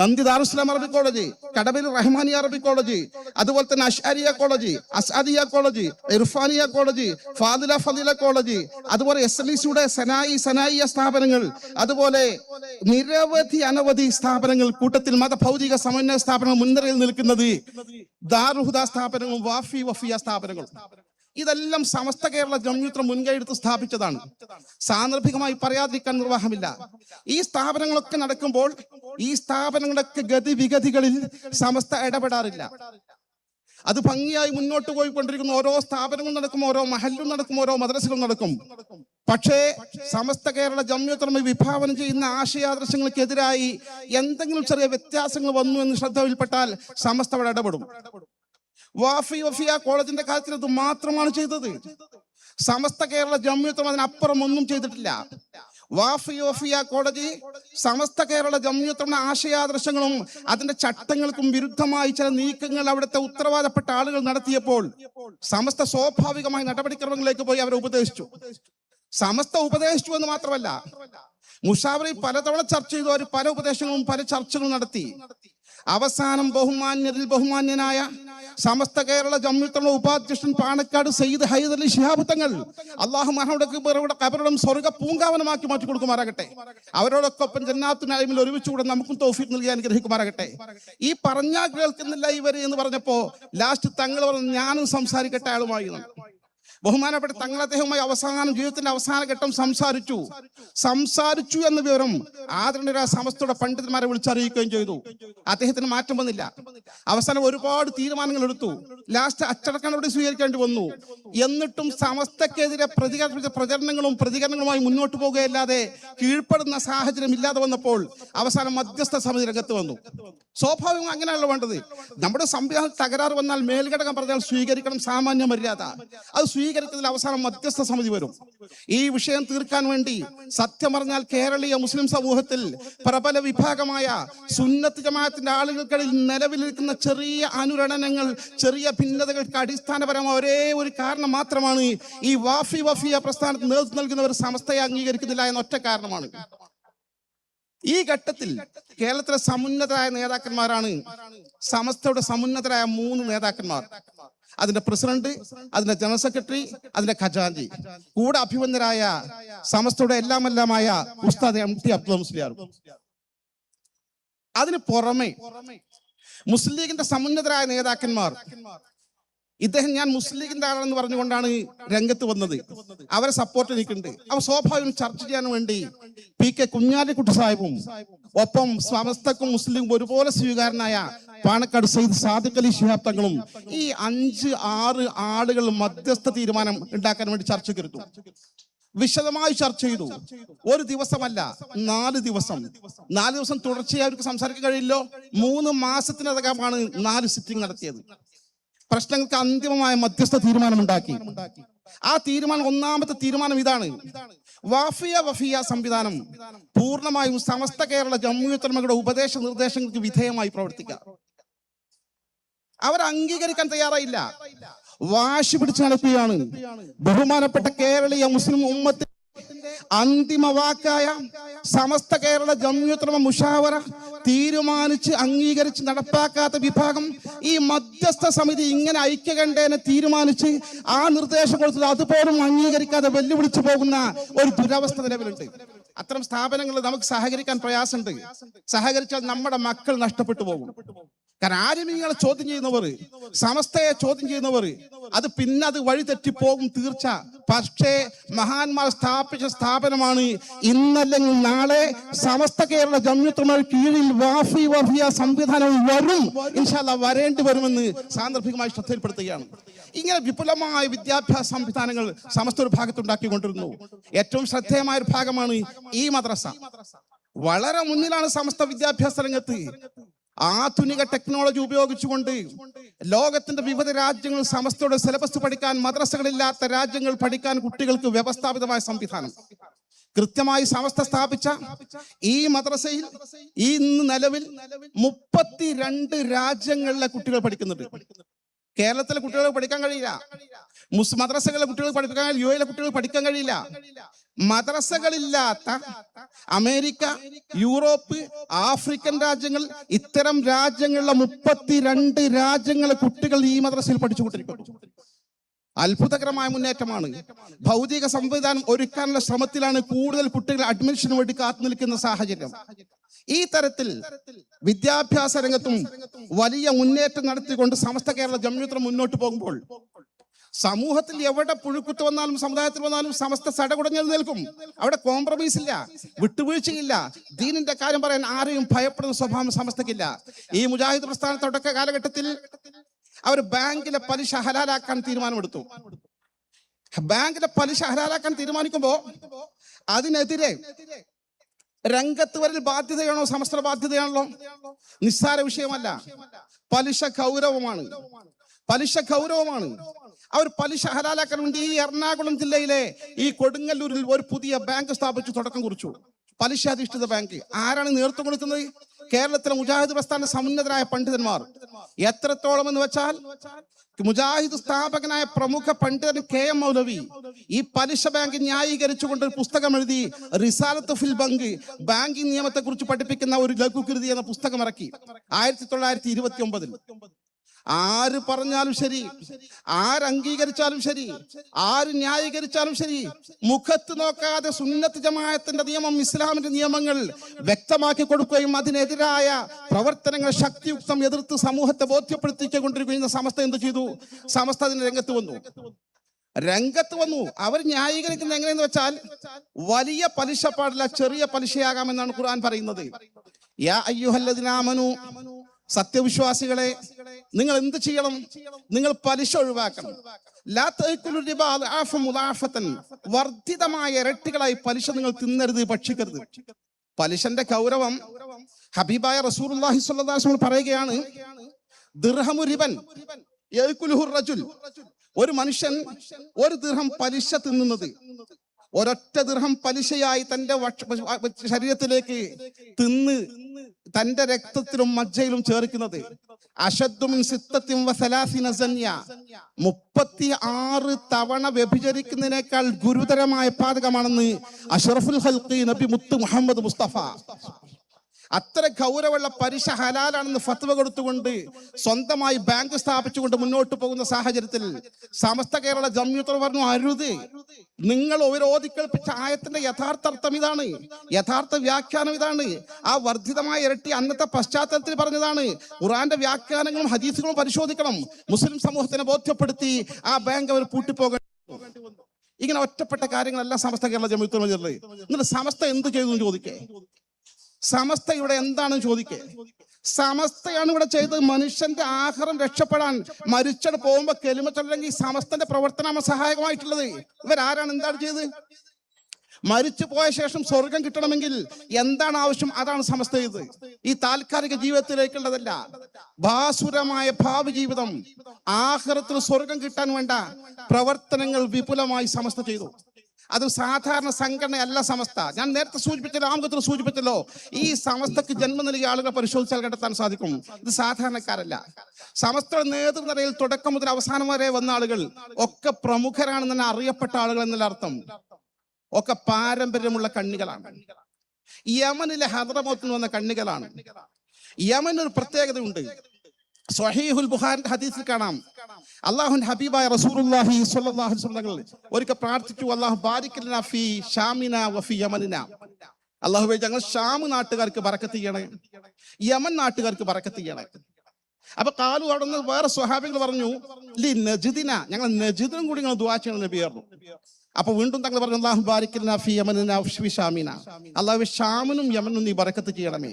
നന്ദി ദാറുസ്ലാം അറബി കോളേജ് കടവിൽ റഹ്മാനിയ അറബി കോളേജ് അതുപോലെ തന്നെ Ashariya college Azadiya college Irfaniya college Fadila Fadila college അതുപോലെ എസ് എൽ സിയുടെ സനായി സനായി സ്ഥാപനങ്ങൾ അതുപോലെ നിരവധി അനവധി സ്ഥാപനങ്ങൾ കൂട്ടത്തിൽ മതഭൗതിക സമന്വയ സ്ഥാപനങ്ങൾ മുൻനിരയിൽ നിൽക്കുന്നത് ദാറുഹുദ സ്ഥാപനങ്ങളും വാഫി വഫിയ സ്ഥാപനങ്ങളും. ഇതെല്ലാം സമസ്ത കേരള ജമ്യൂത്ര മുൻകൈയെടുത്ത് സ്ഥാപിച്ചതാണ്. സാന്ദർഭികമായി പറയാതിരിക്കാൻ നിർവാഹമില്ല. ഈ സ്ഥാപനങ്ങളൊക്കെ നടക്കുമ്പോൾ ഈ സ്ഥാപനങ്ങളൊക്കെ ഗതിവിഗതികളിൽ സമസ്ത ഇടപെടാറില്ല. അത് ഭംഗിയായി മുന്നോട്ട് പോയിക്കൊണ്ടിരിക്കുന്ന ഓരോ സ്ഥാപനങ്ങൾ നടക്കും ഓരോ മഹലും നടക്കും ഓരോ മദ്രസകളും നടക്കും. പക്ഷേ സമസ്ത കേരള ജമ്യോത്രമ വിഭാവനം ചെയ്യുന്ന ആശയാദർശങ്ങൾക്കെതിരായി എന്തെങ്കിലും ചെറിയ വ്യത്യാസങ്ങൾ വന്നു എന്ന് ശ്രദ്ധയിൽപ്പെട്ടാൽ സമസ്ത അവിടെ ഇടപെടും. വാഫി വഫിയ കോളേജിന്റെ കാര്യത്തിൽ അത് മാത്രമാണ് ചെയ്തത്. സമസ്ത കേരള ജമ്യത്വം അതിനപ്പുറം ഒന്നും ചെയ്തിട്ടില്ല. വാഫി വഫിയ കോടതി സമസ്ത കേരള ജമ്യത്വം ആശയാദർശങ്ങളും അതിന്റെ ചട്ടങ്ങൾക്കും വിരുദ്ധമായി ചില നീക്കങ്ങൾ അവിടുത്തെ ഉത്തരവാദപ്പെട്ട ആളുകൾ നടത്തിയപ്പോൾ സമസ്ത സ്വാഭാവികമായി നടപടിക്രമങ്ങളിലേക്ക് പോയി അവരെ ഉപദേശിച്ചു. സമസ്ത ഉപദേശിച്ചു എന്ന് മാത്രമല്ല മുഷാവറി പലതവണ ചർച്ച ചെയ്തു അവർ പല ഉപദേശങ്ങളും പല ചർച്ചകളും നടത്തി. അവസാനം ബഹുമാന്യരിൽ ബഹുമാന്യനായ സമസ്ത കേരള ജമ്മിത്തുള്ള ഉപാധ്യക്ഷൻ പാണക്കാട് സയ്യിദ് ഹൈദർ അലി ശിഹാബ് തങ്ങൾ അള്ളാഹു മഹയുടെ കബറിടം സ്വർഗ പൂങ്കാവനമാക്കി മാറ്റി കൊടുക്കുമാറാകട്ടെ അവരോടൊക്കെ ഒപ്പം ജന്നാത്തുനായ്മിൽ ഒരുമിച്ചുകൂടെ നമുക്കും തോഫീക്ക് നൽകി അനുഗ്രഹിക്കുമാറാകട്ടെ ഈ പറഞ്ഞാൽ കേൾക്കുന്നില്ല ഇവർ എന്ന് പറഞ്ഞപ്പോ ലാസ്റ്റ് തങ്ങൾ പറഞ്ഞു ഞാനും സംസാരിക്കട്ടെ ആളുമായി എന്ന്." ബഹുമാനപ്പെട്ട തങ്ങൾ അദ്ദേഹവുമായി അവസാനം ജീവിതത്തിന്റെ അവസാന ഘട്ടം സംസാരിച്ചു. സംസാരിച്ചു എന്ന വിവരം ആദരണീയ സമസ്തയുടെ പണ്ഡിതന്മാരെ വിളിച്ചറിയിക്കുകയും ചെയ്തു. അദ്ദേഹത്തിന് മാറ്റം വന്നില്ല. അവസാനം ഒരുപാട് തീരുമാനങ്ങൾ എടുത്തു. ലാസ്റ്റ് അച്ചടക്ക നടപടി സ്വീകരിക്കേണ്ടി വന്നു. എന്നിട്ടും സമസ്തക്കെതിരെ പ്രതികരണ പ്രചരണങ്ങളും പ്രതികരണങ്ങളുമായി മുന്നോട്ട് പോകുകയല്ലാതെ കീഴ്പ്പെടുന്ന സാഹചര്യം ഇല്ലാതെ വന്നപ്പോൾ അവസാനം മധ്യസ്ഥ സമിതി രംഗത്ത് വന്നു. സ്വാഭാവികം അങ്ങനെയാണല്ലോ വേണ്ടത്. നമ്മുടെ സംവിധാനം തകരാറ് വന്നാൽ മേൽഘടകം പറഞ്ഞാൽ സ്വീകരിക്കണം സാമാന്യ മര്യാദ അത് സ്വീകരിക്കുന്നതിൽ അവസാനം മധ്യസ്ഥ സമിതി വരും. ഈ വിഷയം തീർക്കാൻ വേണ്ടി സത്യം പറഞ്ഞാൽ കേരളീയ മുസ്ലിം സമൂഹത്തിൽ പ്രബല വിഭാഗമായ സുന്നത്ത് ജമാഅത്തിന്റെ ആളുകൾക്കിടയിൽ നിലവിലിരിക്കുന്ന ചെറിയ അനുരണനങ്ങൾ ചെറിയ ഭിന്നതകൾക്ക് അടിസ്ഥാനപരമായ ഒരേ ഒരു കാരണം മാത്രമാണ് ഈ വാഫി വഫിയ പ്രസ്ഥാനത്ത് നേതൃത്വം നൽകുന്നവർ സമസ്തയെ അംഗീകരിക്കുന്നില്ല എന്ന ഒറ്റ കാരണമാണ്. ഈ ഘട്ടത്തിൽ കേരളത്തിലെ സമുന്നതരായ നേതാക്കന്മാരാണ് സമസ്തയുടെ സമുന്നതരായ മൂന്ന് നേതാക്കന്മാർ. അതിന്റെ പ്രസിഡന്റ് അതിന്റെ ജനറൽ സെക്രട്ടറി അതിന്റെ ഖജാൻജി. കൂടെ അഭിമന്യരായ സമസ്തയുടെ എല്ലാം എല്ലാമായ ഉസ്താദ് എം ടി അബ്ദുൽ മുസ്ലിയാർ അതിന് പുറമെ മുസ്ലിം ലീഗിന്റെ സമുന്നതരായ നേതാക്കന്മാർ ഇദ്ദേഹം ഞാൻ മുസ്ലിം ലീഗിന്റെ ആളാണെന്ന് പറഞ്ഞുകൊണ്ടാണ് രംഗത്ത് വന്നത്. അവരെ സപ്പോർട്ട് എനിക്കുണ്ട്. അവ സ്വാഭാവികം ചർച്ച ചെയ്യാൻ വേണ്ടി പി കെ കുഞ്ഞാലിക്കുട്ടി സാഹിബും ഒപ്പം സമസ്തക്കും മുസ്ലിം ഒരുപോലെ സ്വീകാരനായ പാണക്കാട് സയ്യിദ് സാദിഖ് അലി ശിഹാബ് തങ്ങളും ഈ അഞ്ച് ആറ് ആളുകൾ മധ്യസ്ഥ തീരുമാനം ഉണ്ടാക്കാൻ വേണ്ടി ചർച്ച ചർച്ചയ്ക്കെടുത്തു വിശദമായി ചർച്ച ചെയ്തു. ഒരു ദിവസമല്ല നാല് ദിവസം. നാല് ദിവസം തുടർച്ചയായി അവർക്ക് സംസാരിക്കാൻ കഴിയില്ലോ? മൂന്ന് മാസത്തിനകമാണ് നാല് സിറ്റിംഗ് നടത്തിയത്. പ്രശ്നങ്ങൾക്ക് അന്തിമമായ മധ്യസ്ഥ തീരുമാനമുണ്ടാക്കി. ആ തീരുമാനം ഒന്നാമത്തെ തീരുമാനം ഇതാണ്. വാഫിയ വഫിയ സംവിധാനം പൂർണമായും സമസ്ത കേരള ജമ്മുത്തർമ്മകളുടെ ഉപദേശ നിർദ്ദേശങ്ങൾക്ക് വിധേയമായി പ്രവർത്തിക്കുക അവർ അംഗീകരിക്കാൻ തയ്യാറായില്ല. വാശി പിടിച്ചു നടക്കുകയാണ്. ബഹുമാനപ്പെട്ട കേരളീയ മുസ്ലിം ഉമ്മത്ത് അന്തിമ വാക്കായ സമസ്ത കേരള ജമ്മുത്രമ മുഷാവറ തീരുമാനിച്ച് അംഗീകരിച്ച് നടപ്പാക്കാത്ത വിഭാഗം ഈ മധ്യസ്ഥ സമിതി ഇങ്ങനെ ഐക്യകണ്ഠേനെ തീരുമാനിച്ച് ആ നിർദ്ദേശം കൊടുത്തത് അതുപോലും അംഗീകരിക്കാതെ വെല്ലുവിളിച്ചു പോകുന്ന ഒരു ദുരവസ്ഥ നിലവിലുണ്ട്. അത്തരം സ്ഥാപനങ്ങൾ നമുക്ക് സഹകരിക്കാൻ പ്രയാസമുണ്ട്. സഹകരിച്ചാൽ നമ്മുടെ മക്കൾ നഷ്ടപ്പെട്ടു പോകും. കാരണം ആരുമിങ്ങളെ ചോദ്യം ചെയ്യുന്നവർ? സമസ്തയെ ചോദ്യം ചെയ്യുന്നവർ. അത് പിന്നെ അത് വഴി തെറ്റിപ്പോകും തീർച്ച. പക്ഷേ മഹാന്മാർ സ്ഥാപിച്ച സ്ഥാപനമാണ് ഇന്നല്ലെങ്കിൽ നാളെ സമസ്ത കേരള ജമ്യത്തുമാർ കീഴിൽ വാഫി വഫിയ സംവിധാനം വരും. ഇൻഷാല്ല വരേണ്ടി വരുമെന്ന് സാന്ദർഭികമായി ശ്രദ്ധയിൽപ്പെടുത്തുകയാണ്. ഇങ്ങനെ വിപുലമായ വിദ്യാഭ്യാസ സംവിധാനങ്ങൾ സമസ്ത ഒരു ഭാഗത്തുണ്ടാക്കിക്കൊണ്ടിരുന്നു ഏറ്റവും ശ്രദ്ധേയമായ ഒരു ഭാഗമാണ് ഈ മദ്രസ. വളരെ മുന്നിലാണ് സമസ്ത വിദ്യാഭ്യാസ രംഗത്ത്. ആധുനിക ടെക്നോളജി ഉപയോഗിച്ചുകൊണ്ട് ലോകത്തിന്റെ വിവിധ രാജ്യങ്ങൾ സമസ്തയുടെ സിലബസ് പഠിക്കാൻ മദ്രസകളില്ലാത്ത രാജ്യങ്ങൾ പഠിക്കാൻ കുട്ടികൾക്ക് വ്യവസ്ഥാപിതമായ സംവിധാനം. കൃത്യമായി സമസ്ത സ്ഥാപിച്ച ഈ മദ്രസയിൽ ഈ ഇന്ന് നിലവിൽ മുപ്പത്തിരണ്ട് രാജ്യങ്ങളിലെ കുട്ടികൾ പഠിക്കുന്നുണ്ട്. കേരളത്തിലെ കുട്ടികൾക്ക് പഠിക്കാൻ കഴിയില്ല. മുസ് മദ്രസകളിലെ കുട്ടികൾക്ക് പഠിക്കാൻ യു എയിലെ കുട്ടികൾക്ക് പഠിക്കാൻ കഴിയില്ല. മദ്രസകളില്ലാത്ത അമേരിക്ക യൂറോപ്പ് ആഫ്രിക്കൻ രാജ്യങ്ങൾ ഇത്തരം രാജ്യങ്ങളിലെ മുപ്പത്തിരണ്ട് രാജ്യങ്ങളെ കുട്ടികൾ ഈ മദ്രസയിൽ പഠിച്ചുകൊണ്ടിരിക്കുന്നു. അത്ഭുതകരമായ മുന്നേറ്റമാണ്. ഭൗതിക സംവിധാനം ഒരുക്കാനുള്ള ശ്രമത്തിലാണ് കൂടുതൽ കുട്ടികൾ അഡ്മിഷന് വേണ്ടി കാത്തു നിൽക്കുന്ന സാഹചര്യം. ഈ തരത്തിൽ വിദ്യാഭ്യാസ രംഗത്തും വലിയ മുന്നേറ്റം നടത്തിക്കൊണ്ട് സമസ്ത കേരള ജമ്യൂത്രം മുന്നോട്ട് പോകുമ്പോൾ സമൂഹത്തിൽ എവിടെ പുഴുക്കുത്ത് വന്നാലും സമുദായത്തിൽ വന്നാലും സമസ്ത സടകുടഞ്ഞു നിൽക്കും. അവിടെ കോംപ്രമൈസ് ഇല്ല വിട്ടുവീഴ്ചയില്ല. ദീനിന്റെ കാര്യം പറയാൻ ആരെയും ഭയപ്പെടുന്ന സ്വഭാവം സമസ്തക്കില്ല ഈ മുജാഹിദ് പ്രസ്ഥാന തുടക്ക കാലഘട്ടത്തിൽ അവർ ബാങ്കിലെ പലിശ ഹലാലാക്കാൻ തീരുമാനമെടുത്തു. ബാങ്കിലെ പലിശ ഹലാലാക്കാൻ തീരുമാനിക്കുമ്പോ അതിനെതിരെ രംഗത്ത് വരൽ ബാധ്യതയാണോ? സമസ്ത ബാധ്യതയാണല്ലോ? നിസ്സാര വിഷയമല്ല. പലിശ കൗരവമാണ്. പലിശ കൗരവമാണ്. അവർ പലിശ ഹലാലാക്കാൻ വേണ്ടി ഈ എറണാകുളം ജില്ലയിലെ ഈ കൊടുങ്ങല്ലൂരിൽ ഒരു പുതിയ ബാങ്ക് സ്ഥാപിച്ചു തുടക്കം കുറിച്ചു. പലിശ അധിഷ്ഠിത ബാങ്ക്. ആരാണ് നേതൃത്വം കൊടുക്കുന്നത്? കേരളത്തിലെ മുജാഹിദ് പ്രസ്ഥാന സമുന്നതരായ പണ്ഡിതന്മാർ എത്രത്തോളം എന്ന് വെച്ചാൽ മുജാഹിദ് സ്ഥാപകനായ പ്രമുഖ പണ്ഡിതൻ കെ എം മൗലവി ഈ പലിശ ബാങ്ക് ന്യായീകരിച്ചുകൊണ്ട് ഒരു പുസ്തകം എഴുതി റിസാലത്ത് ഫിൽ ബങ്ക് ബാങ്കിങ് നിയമത്തെ കുറിച്ച് പഠിപ്പിക്കുന്ന ഒരു ലഘുകൃതി എന്ന പുസ്തകം ഇറക്കി ആയിരത്തി തൊള്ളായിരത്തി ഇരുപത്തി ഒമ്പതിൽ ആര് പറഞ്ഞാലും ശരി ആരംഗീകരിച്ചാലും ശരി ആര് ന്യായീകരിച്ചാലും ശരി മുഖത്ത് നോക്കാതെ സുന്നത്ത് ജമാഅത്തിന്റെ നിയമം ഇസ്ലാമിന്റെ നിയമങ്ങൾ വ്യക്തമാക്കി കൊടുക്കുകയും അതിനെതിരായ പ്രവർത്തനങ്ങൾ ശക്തിയുക്തം എതിർത്ത് സമൂഹത്തെ ബോധ്യപ്പെടുത്തിക്കൊണ്ടിരിക്കുന്ന സമസ്ത എന്ത് ചെയ്തു? സമസ്ത അതിന് രംഗത്ത് വന്നു. രംഗത്ത് വന്നു. അവർ ന്യായീകരിക്കുന്നത് എങ്ങനെയെന്ന് വെച്ചാൽ വലിയ പലിശ പാടില്ല ചെറിയ പലിശയാകാമെന്നാണ് ഖുർആൻ പറയുന്നത്. യാ അയ്യുഹല്ലദിനാമനു സത്യവിശ്വാസികളെ നിങ്ങൾ എന്ത് ചെയ്യണം? നിങ്ങൾ പലിശ ഒഴിവാക്കണം. വർദ്ധിതമായ ഇരട്ടികളായി പലിശ നിങ്ങൾ തിന്നരുത് ഭക്ഷിക്കരുത്. പലിശന്റെ കൗരവം ഹബീബായ വസല്ലം പറയുകയാണ് ഒരു മനുഷ്യൻ ഒരു ദിർഹം പലിശ തിന്നുന്നത് ഒരൊറ്റ ദൃഹം പലിശയായി തന്റെ ശരീരത്തിലേക്ക് തിന്ന് തന്റെ രക്തത്തിലും മജ്ജയിലും ചേർക്കുന്നത്. അശദ്ധും സിത്തത്തിൻ വസലാസിന മുപ്പത്തി ആറ് തവണ വ്യഭിചരിക്കുന്നതിനേക്കാൾ ഗുരുതരമായ പാതകമാണെന്ന് അഷറഫുൽ ഹൽക്കി നബി മുത്ത് മുഹമ്മദ് മുസ്തഫ അത്ര ഗൗരവമുള്ള പലിശ ഹലാലാണെന്ന് ഫത്വ കൊടുത്തുകൊണ്ട് സ്വന്തമായി ബാങ്ക് സ്ഥാപിച്ചുകൊണ്ട് മുന്നോട്ട് പോകുന്ന സാഹചര്യത്തിൽ സമസ്ത കേരള ജമ്യൂത്തർ പറഞ്ഞു അരുത്. നിങ്ങൾ ഉപരോധിക്കൽപ്പിച്ച ആയത്തിന്റെ യഥാർത്ഥ അർത്ഥം ഇതാണ്. യഥാർത്ഥ വ്യാഖ്യാനം ഇതാണ്. ആ വർദ്ധിതമായ ഇരട്ടി അന്നത്തെ പശ്ചാത്തലത്തിൽ പറഞ്ഞതാണ്. ഖുറാന്റെ വ്യാഖ്യാനങ്ങളും ഹദീസുകളും പരിശോധിക്കണം. മുസ്ലിം സമൂഹത്തിനെ ബോധ്യപ്പെടുത്തി ആ ബാങ്ക് അവർ പൂട്ടിപ്പോകേണ്ടി ഇങ്ങനെ ഒറ്റപ്പെട്ട കാര്യങ്ങളെല്ലാം സമസ്ത കേരള ജമ്യൂത്തർ എന്നിട്ട് സമസ്ത എന്ത് ചെയ്തു ചോദിക്കേ? സമസ്ത ഇവിടെ എന്താണ് ചോദിക്കേ? സമസ്തയാണ് ഇവിടെ ചെയ്തത് മനുഷ്യന്റെ ആഹാരം രക്ഷപ്പെടാൻ. മരിച്ചത് പോകുമ്പോ കെലിമച്ചല്ലെങ്കിൽ സമസ്തന്റെ പ്രവർത്തനമാണ് സഹായകമായിട്ടുള്ളത്. ഇവരാരാണ്? എന്താണ് ചെയ്തത്? മരിച്ചു പോയ ശേഷം സ്വർഗം കിട്ടണമെങ്കിൽ എന്താണ് ആവശ്യം? അതാണ് സമസ്ത ചെയ്തത്. ഈ താൽക്കാലിക ജീവിതത്തിലേക്കുള്ളതല്ല. ഭാസുരമായ ഭാവി ജീവിതം. ആഹാരത്തിൽ സ്വർഗം കിട്ടാൻ വേണ്ട പ്രവർത്തനങ്ങൾ വിപുലമായി സമസ്ത ചെയ്തു. അത് സാധാരണ സംഘടനയല്ല സമസ്ത. ഞാൻ നേരത്തെ സൂചിപ്പിച്ചല്ലോ ആമുഖത്തിൽ സൂചിപ്പിച്ചല്ലോ. ഈ സമസ്തക്ക് ജന്മം നൽകിയ ആളുകളെ പരിശോധിച്ചാൽ കണ്ടെത്താൻ സാധിക്കും. ഇത് സാധാരണക്കാരല്ല. സമസ്തയുടെ നേതൃനിരയിൽ തുടക്കം മുതൽ അവസാനം വരെ വന്ന ആളുകൾ ഒക്കെ പ്രമുഖരാണെന്ന് തന്നെ അറിയപ്പെട്ട ആളുകൾ എന്നുള്ള അർത്ഥം. ഒക്കെ പാരമ്പര്യമുള്ള കണ്ണികളാണ്. യമനിലെ ഹദ്രമോത്തിന് വന്ന കണ്ണികളാണ്. യമൻ ഒരു പ്രത്യേകതയുണ്ട്. സ്വഹീഹുൽ ബുഹാറിന്റെ ഹദീസിൽ കാണാം. അള്ളാഹുൻ ഹബീബായ റസൂലുള്ളാഹി സ്വല്ലല്ലാഹു ഒരിക്കൽ പ്രാർത്ഥിച്ചു അള്ളാഹു ബാരിക് ലനാ ഫീ ഷാമിന വഫി യമനിന. അള്ളാഹു ഞങ്ങൾ ഷാം നാട്ടുകാർക്ക് ബറക്കത്ത് ചെയ്യണേ യമൻ നാട്ടുകാർക്ക് ബറക്കത്ത് ചെയ്യണേ. അപ്പൊ കാലു അവിടെ നിന്ന് വേറെ സ്വഹാബികൾ പറഞ്ഞു ലി നജിദിന. ഞങ്ങൾ നജിദിനും കൂടി ഞങ്ങൾ ദുവാ ചെയ്യണം നബി അപ്പൊ വീണ്ടും തങ്ങൾ പറഞ്ഞു അള്ളാഹു ബാരിക് ലനാ ഫീ യമനിന ഷാമിന. അള്ളാഹു ഷാമിനും യമനും നീ ബറക്കത്ത് ചെയ്യണമേ.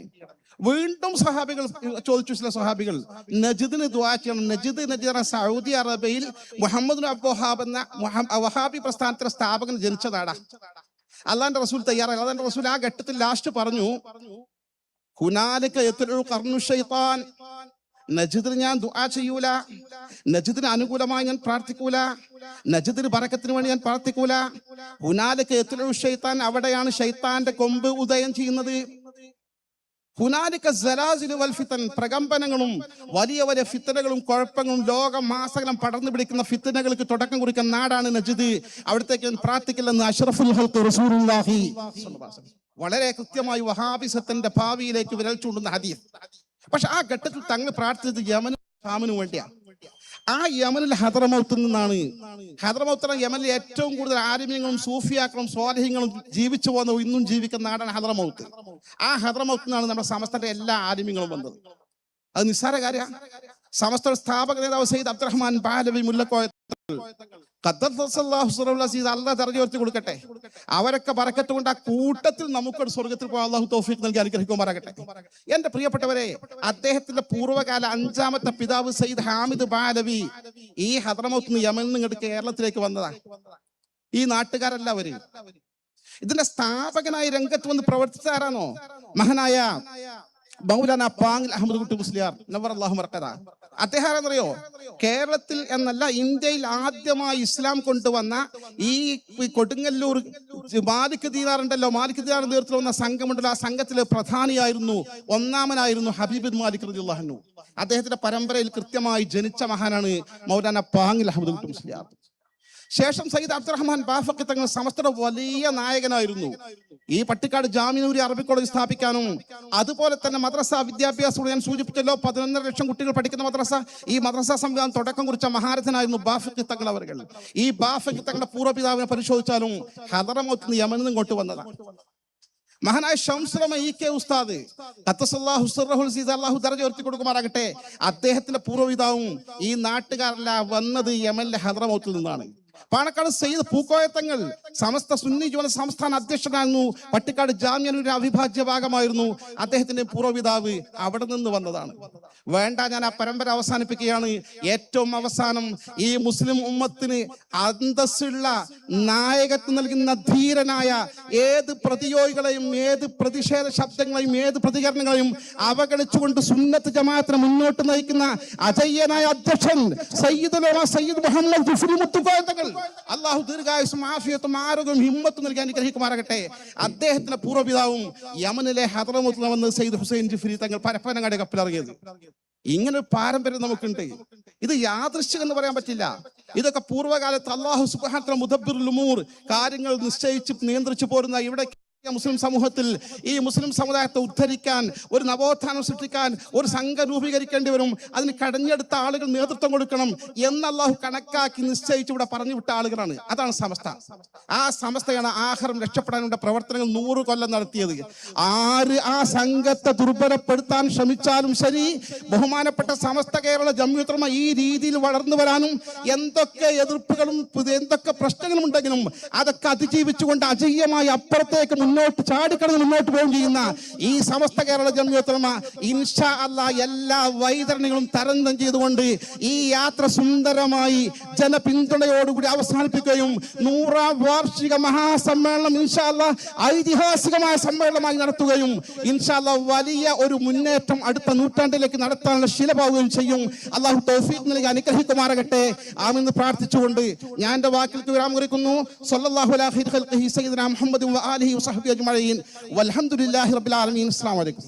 വീണ്ടും സഹാബികൾ ചോദിച്ചു ചില സഹാബികൾ നജിദിന് ദുആ ചെയ്യണം. നജിദ് നജിദ് സൗദി അറേബ്യയിൽ മുഹമ്മദ് അബ്ബുഹാബ് എന്ന വഹാബി പ്രസ്ഥാനത്തിലെ സ്ഥാപകൻ ജനിച്ചതാടാ. അള്ളാന്റെ റസൂൽ തയ്യാറായി. അള്ളാന്റെ റസൂൽ ആ ഘട്ടത്തിൽ ലാസ്റ്റ് പറഞ്ഞു നജിദിന് ഞാൻ ദുആ ചെയ്യൂല. നജിദിന് അനുകൂലമായി ഞാൻ പ്രാർത്ഥിക്കൂല. നജിദിന് ബറക്കത്തിന് വേണ്ടി ഞാൻ പ്രാർത്ഥിക്കൂല. ഹുനാലിക യത്ലു ഷെയ്ത്താൻ അവിടെയാണ് ഷെയ്ത്താന്റെ കൊമ്പ് ഉദയം ചെയ്യുന്നത്. ഹുനാലിക സലാസിലു വൽ ഫിത്തൻ പ്രകമ്പനങ്ങളും വലിയ വലിയ ഫിത്തനകളും കുഴപ്പങ്ങളും ലോകം മാസകലം പടർന്നു പിടിക്കുന്ന ഫിത്തനകൾക്ക് തുടക്കം കുറിക്കുന്ന നാടാണ് നജിദ്. അവിടത്തേക്ക് പ്രാർത്ഥിക്കില്ലെന്ന് അഷ്റഫുൽ ഹൽഖ് റസൂലുള്ളാഹി. വളരെ കൃത്യമായി വഹാബിസത്തിന്റെ ഭാവിയിലേക്ക് വിരൽ ചൂണ്ടുന്ന ഹദീസ്. പക്ഷെ ആ ഘട്ടത്തിൽ തങ്ങൾ പ്രാർത്ഥിച്ചത് യമനും ഷാമിനും വേണ്ടിയാണ് ആ യമനിൽ ഹദ്രമൗത്ത് നിന്നാണ്. ഹദറമൗത്ത് യമനിൽ ഏറ്റവും കൂടുതൽ ആലിമ്യങ്ങളും സൂഫിയാക്കളും സ്വാലഹ്യങ്ങളും ജീവിച്ചു പോകുന്ന ഇന്നും ജീവിക്കുന്ന നാടാണ് ഹദ്രമൗത്ത് ആ ഹദ്രമൗത്ത് നിന്നാണ് നമ്മുടെ സമസ്തന്റെ എല്ലാ ആലിമ്യങ്ങളും വന്നത്. അത് നിസ്സാര കാര്യ. സമസ്ത സ്ഥാപക നേതാവ് സയ്യിദ് അബ്ദുറഹ്മാൻ ബാലവി മുല്ലക്കോയ അള്ളാഹ് തെരഞ്ഞെടുത്ത് കൊടുക്കട്ടെ. അവരൊക്കെ പറക്കത്ത് കൊണ്ട് ആ കൂട്ടത്തിൽ നമുക്കൊരു സ്വർഗത്തിൽ പോകാൻ അള്ളാഹു തൗഫീഖ് നൽകി അനുഗ്രഹിക്കുമാറാകട്ടെ. എന്റെ പ്രിയപ്പെട്ടവരെ അദ്ദേഹത്തിന്റെ പൂർവകാല അഞ്ചാമത്തെ പിതാവ് സയ്യിദ് ഹാമിദ് ബാലവി ഈ ഹദ്രമൗത്ത് യമനിൽ നിന്ന് ഇങ്ങോട്ട് കേരളത്തിലേക്ക് വന്നതാ. ഈ നാട്ടുകാരല്ല അവർ ഇതിന്റെ സ്ഥാപകനായി രംഗത്ത് വന്ന് പ്രവർത്തിച്ച ആരാണോ മഹാനായ മൗലാന പാങ്ങിൽ അഹമ്മദ് കുട്ടി മുസ്ലിയാർ. നവർ അള്ളാഹു മർക്കത അദ്ദേഹം അറിയോ കേരളത്തിൽ എന്നല്ല ഇന്ത്യയിൽ ആദ്യമായി ഇസ്ലാം കൊണ്ടുവന്ന ഈ കൊടുങ്ങല്ലൂർ മാലിക് ദീനാറുണ്ടല്ലോ മാലിക് ദീനാർ നേതൃത്വത്തിൽ വന്ന സംഘമുണ്ടല്ലോ ആ സംഘത്തിലെ പ്രധാനിയായിരുന്നു ഒന്നാമനായിരുന്നു ഹബീബ് മാലിക് റളിയല്ലാഹു അദ്ദേഹത്തിന്റെ പരമ്പരയിൽ കൃത്യമായി ജനിച്ച മഹാനാണ് മൗലാന പാങ്ങിൽ അഹമ്മദ് മുസ്ലിയാർ ശേഷം സയ്യിദ് അബ്ദുറഹ്മാൻ ബാഫക്കി തങ്ങൾ സമസ്തയുടെ വലിയ നായകനായിരുന്നു. ഈ പട്ടിക്കാട് ജാമിനൂരി അറബി കോളേജ് സ്ഥാപിക്കാനും അതുപോലെ തന്നെ മദ്രസ വിദ്യാഭ്യാസം ഞാൻ സൂചിപ്പിച്ചല്ലോ പതിനൊന്നര ലക്ഷം കുട്ടികൾ പഠിക്കുന്ന മദ്രസ. ഈ മദ്രസ സംവിധാനം തുടക്കം കുറിച്ച മഹാരഥനായിരുന്നു ബാഫക്കി തങ്ങൾ അവർ ഈ ബാഫക്കി തങ്ങളുടെ പൂർവപിതാവിനെ പരിശോധിച്ചാലും ഹദറമൗത്ത് യമനിൽ നിന്ന് വന്നതാണ് മഹാനായ ഷംസുലമ ഇ കെ ഉസ്താദ് കൊടുക്കുമാറാകട്ടെ. അദ്ദേഹത്തിന്റെ പൂർവപിതാവും ഈ നാട്ടുകാരല്ല വന്നത് യമനിലെ ഹദ്രമൗത്തിൽ നിന്നാണ്. പാണക്കാട് സയ്യിദ് പൂക്കോയത്തങ്ങൾ സമസ്ത സുന്നി ജോല സംസ്ഥാന അധ്യക്ഷനായിരുന്നു. പട്ടിക്കാട് ജാമ്യനൂരിന്റെ അവിഭാജ്യ ഭാഗമായിരുന്നു. അദ്ദേഹത്തിന്റെ പൂർവപിതാവ് അവിടെ നിന്ന് വന്നതാണ്. വേണ്ട ഞാൻ ആ പരമ്പര അവസാനിപ്പിക്കുകയാണ്. ഏറ്റവും അവസാനം ഈ മുസ്ലിം ഉമ്മത്തിന് അന്തസ്സുള്ള നായകത്വം നൽകുന്ന ധീരനായ ഏത് പ്രതിയോഗികളെയും ഏത് പ്രതിഷേധ ശബ്ദങ്ങളെയും ഏത് പ്രതികരണങ്ങളെയും അവഗണിച്ചുകൊണ്ട് സുന്നത്ത് ജമാഅത്തിനെ മുന്നോട്ട് നയിക്കുന്ന അജയ്യനായ അധ്യക്ഷൻ സയ്യിദ് സയ്യിദ് മുഹമ്മദ് മുത്തുക്കോയത്തങ്ങൾ. മുത്തുക്കോയ തങ്ങൾ അള്ളാഹു ദീർഘായുസും ആഫിയത്തും ആരോഗ്യവും ഹിമ്മത്തും നൽകി അനുഗ്രഹിക്കുമാറാകട്ടെ. അദ്ദേഹത്തിന്റെ പൂർവപിതാവും യമനിലെ ഹദറമുത്ത് വന്ന് സയ്യിദ് ഹുസൈൻ ജിഫ്രി തങ്ങൾ പരപ്പനങ്ങാടി കപ്പിലിറങ്ങിയത്. ഇങ്ങനെ ഒരു പാരമ്പര്യം നമുക്കുണ്ട്. ഇത് യാദൃശ്യം എന്ന് പറയാൻ പറ്റില്ല. ഇതൊക്കെ പൂർവകാലത്ത് അള്ളാഹു സുബാത്ര മുദബ്ബിറുൽ ഉമൂർ കാര്യങ്ങൾ നിശ്ചയിച്ച് നിയന്ത്രിച്ചു പോരുന്ന ഇവിടെ മുസ്ലിം സമൂഹത്തിൽ ഈ മുസ്ലിം സമുദായത്തെ ഉദ്ധരിക്കാൻ ഒരു നവോത്ഥാനം സൃഷ്ടിക്കാൻ ഒരു സംഘം രൂപീകരിക്കേണ്ടി വരും. അതിന് കടഞ്ഞെടുത്ത ആളുകൾ നേതൃത്വം കൊടുക്കണം എന്ന് കണക്കാക്കി നിശ്ചയിച്ച് ഇവിടെ പറഞ്ഞു വിട്ട ആളുകളാണ്. അതാണ് സമസ്ത. ആ സമസ്തയാണ് ആഹാരം രക്ഷപ്പെടാനുള്ള പ്രവർത്തനങ്ങൾ നൂറ് കൊല്ലം നടത്തിയത്. ആര് ആ സംഘത്തെ ദുർബലപ്പെടുത്താൻ ശ്രമിച്ചാലും ശരി ബഹുമാനപ്പെട്ട സമസ്ത കേരള ജമ്യുത്രമ ഈ രീതിയിൽ വളർന്നു വരാനും എന്തൊക്കെ എതിർപ്പുകളും എന്തൊക്കെ പ്രശ്നങ്ങളും ഉണ്ടെങ്കിലും അതൊക്കെ അതിജീവിച്ചുകൊണ്ട് അജയ്യമായി അപ്പുറത്തേക്ക് മുന്നോട്ട് ചാടിക്കടന്ന് മുന്നോട്ട് പോവുകയും ചെയ്യുന്ന ഈ സമസ്ത കേരള ജമ്മിയത്രമ ഇൻഷാ അല്ല എല്ലാ വൈതരണികളും തരന്തം ചെയ്തുകൊണ്ട് ഈ യാത്ര സുന്ദരമായി ജനപിന്തുണയോടുകൂടി അവസാനിപ്പിക്കുകയും നൂറാം വാർഷിക മഹാസമ്മേളനം ഇൻഷാ അല്ല ഐതിഹാസികമായ സമ്മേളനമായി നടത്തുകയും ഇൻഷാ അല്ല വലിയ ഒരു മുന്നേറ്റം അടുത്ത നൂറ്റാണ്ടിലേക്ക് നടത്താനുള്ള ശീലമാവുകയും ചെയ്യും. അള്ളാഹു തൗഫീഖ് നൽകി അനുഗ്രഹിക്കുമാറാകട്ടെ. ആമെന്ന് പ്രാർത്ഥിച്ചുകൊണ്ട് ഞാൻ എന്റെ വാക്കിൽ വിരാമം കുറിക്കുന്നു. സല്ലല്ലാഹു അലൈഹി വസല്ലം മുഹമ്മദ് വ ആലിഹി الله أجمعين والحمد لله رب العالمين. السلام عليكم.